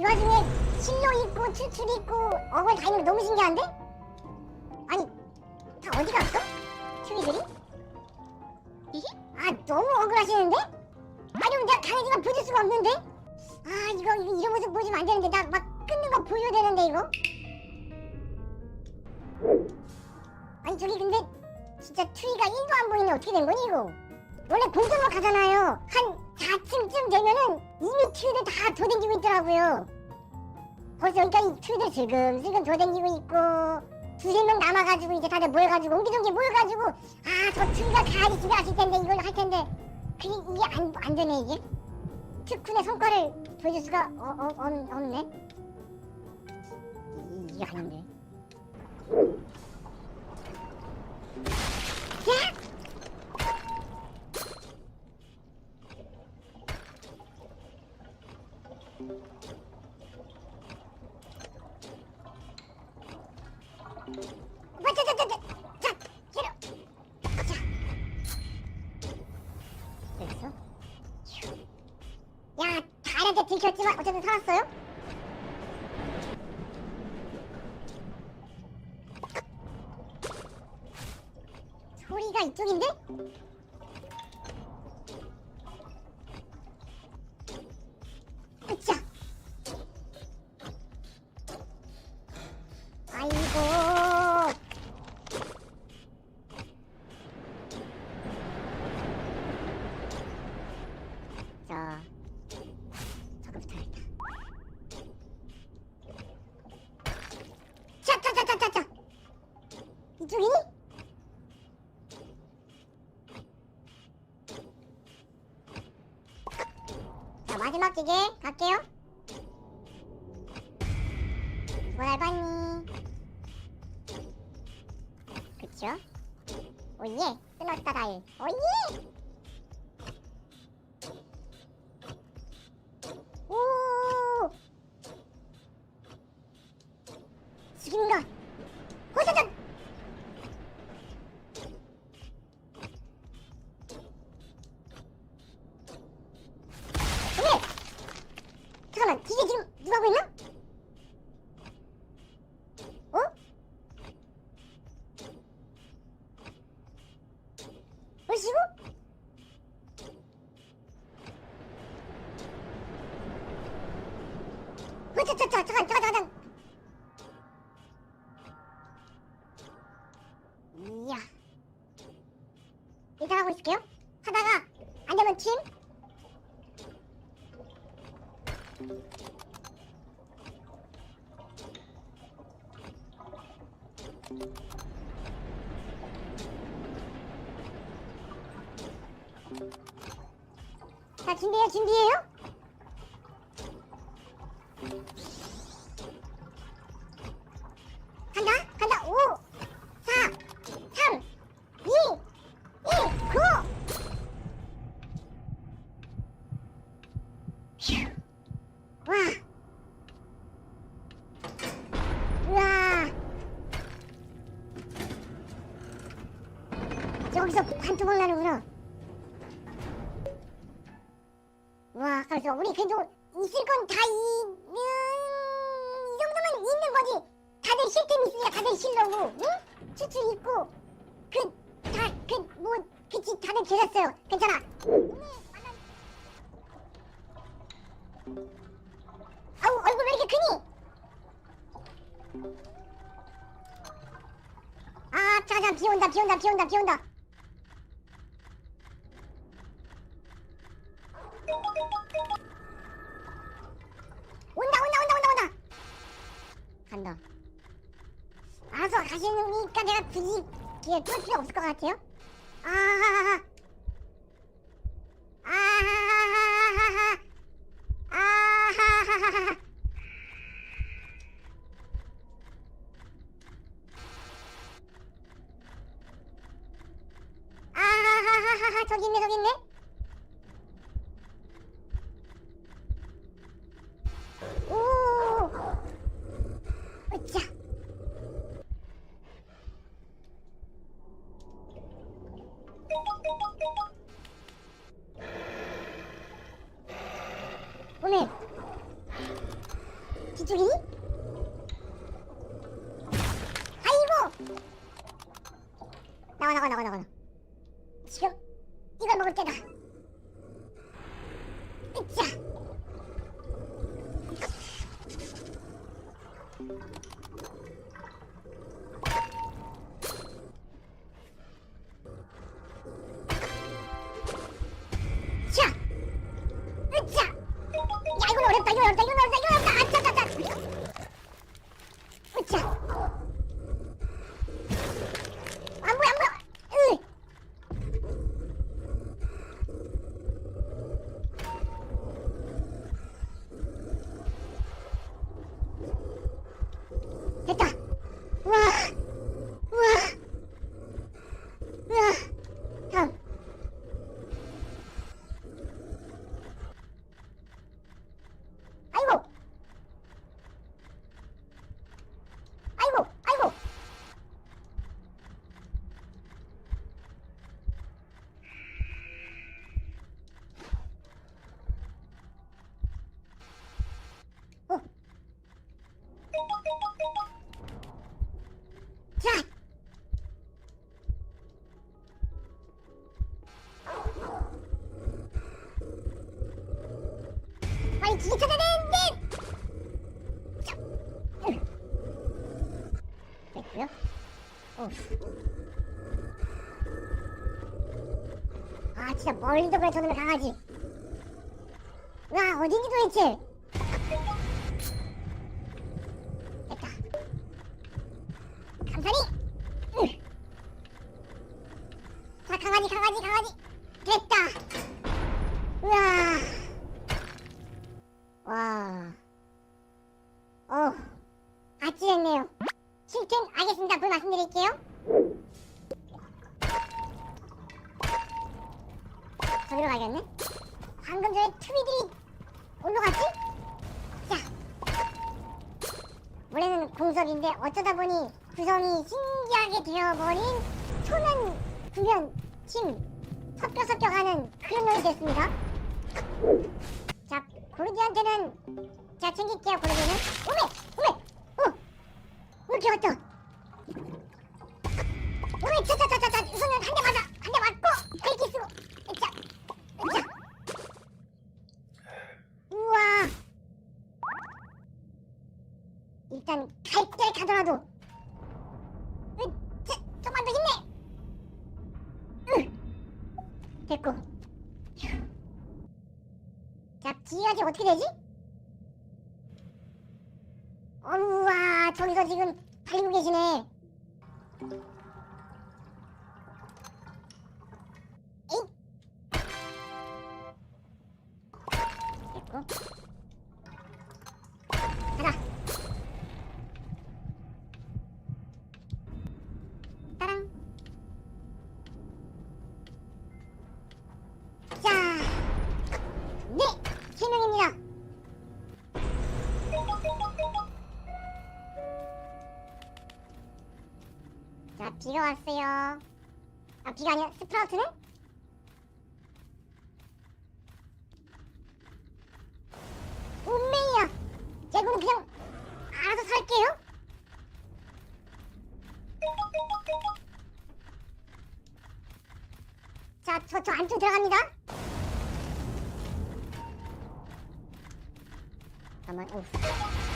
이 와중에 실로 있고 추출 있고 어글 다 있는 거 너무 신기한데? 아니 다 어디 갔어? 추위들이? 히히? 아 너무 억울하시는데? 아니 내가 강아지만 보여줄 수가 없는데? 아 이거, 이거 이런 모습 보여주면 안 되는데 나 막 끊는 거 보여야 되는데 이거? 아니 저기 근데 진짜 추위가 1도 안 보이네 어떻게 된 거니 이거? 원래 공점을 가잖아요 한 4층쯤 되면은 이미 추위들 다 도댕기고 있더라고요 벌써 그러니까 이 추위들 슬금슬금 도댕기고 있고 두세 명 남아가지고 이제 다들 모여가지고 옹기종기 모여가지고 아저 추위가 가야지 집에 갔을 텐데 이걸 할 텐데 그게 이게 안, 안 되네 이게? 특훈의 성과를 보여줄 수가 어, 어, 없, 없네? 이- 이게 아닌데 야, 다른데 들켰지만 어쨌든 살았어요? 자, 자, 자, 마지막 기계 갈게요. 뭐날 봤니? 그쵸? 오예! 끝났다, 다일. 오예! 오! 죽인가? 호자전! 어메! 잠깐만, 기계 지금 누가 하고 있나? 어? 뭐시고? 어. 하다가 안 되면 팀. 준비해요, 준비해요. 간다, 간다. 5, 4, 3, 2, 1, 고! 휴. 와. 우와. 여기서 반토막 나는구나. 와, 그래서 우리 그래도 있을 건다 이, 음, 이 정도면 있는 거지. 다들 실템 있으니까 다들 실러고, 응? 추출 있고, 그, 다, 그, 뭐, 그치, 다들 계셨어요. 괜찮아. 아우, 얼굴 왜 이렇게 크니? 아, 잠깐, 비 온다, 비 온다, 비 온다, 비 온다. 온다, 온다, 온다, 온다, 온다. 간다. 알아서 가시니까 내가 굳이 뒤에 뚫을 필요 없을 것 같아요. 아하하하하. 아하하하하. 저기 있네, 저기 있네. 나가 나가 지금 이걸 먹을 때다. 으쌰 出た。 찾아야 되는데. 됐고요. 어. 아 진짜 멀리도 그래 저놈의 강아지. 와 어딘지 도대체. 됐다. 감사니. 으. 자 강아지 강아지 강아지 됐다. 우와. 와. 어. 아찔했네요. 실튼 알겠습니다. 불 말씀드릴게요. 저기로 가야겠네. 방금 전에 투비들이 어디로 갔지? 자. 원래는 공석인데 어쩌다 보니 구성이 신기하게 되어버린 초면 구면 침 섞여 섞여 가는 그런 놈이 됐습니다. 자, 고르디한테는 자 챙길게요 고르디는. 오메, 오메, 어, 왜 이렇게 왔다? 오메, 차차차차차 우선은 한 대 맞아, 한 대 맞고 헬기 쓰고, 자, 자, 우와. 일단 갈 때 가더라도, 으, 자, 좀만 더 힘내. 으, 됐고. 휴. 자, 뒤가 지금 어떻게 되지? 어우와, 저기서 지금 달리고 계시네. 에이. 됐고. 비가 왔어요. 아, 비가 아니라 스프라우트네? 운명이야. 제구는 그냥 알아서 살게요. 자, 저, 저 안쪽 들어갑니다. 잠깐만, 오.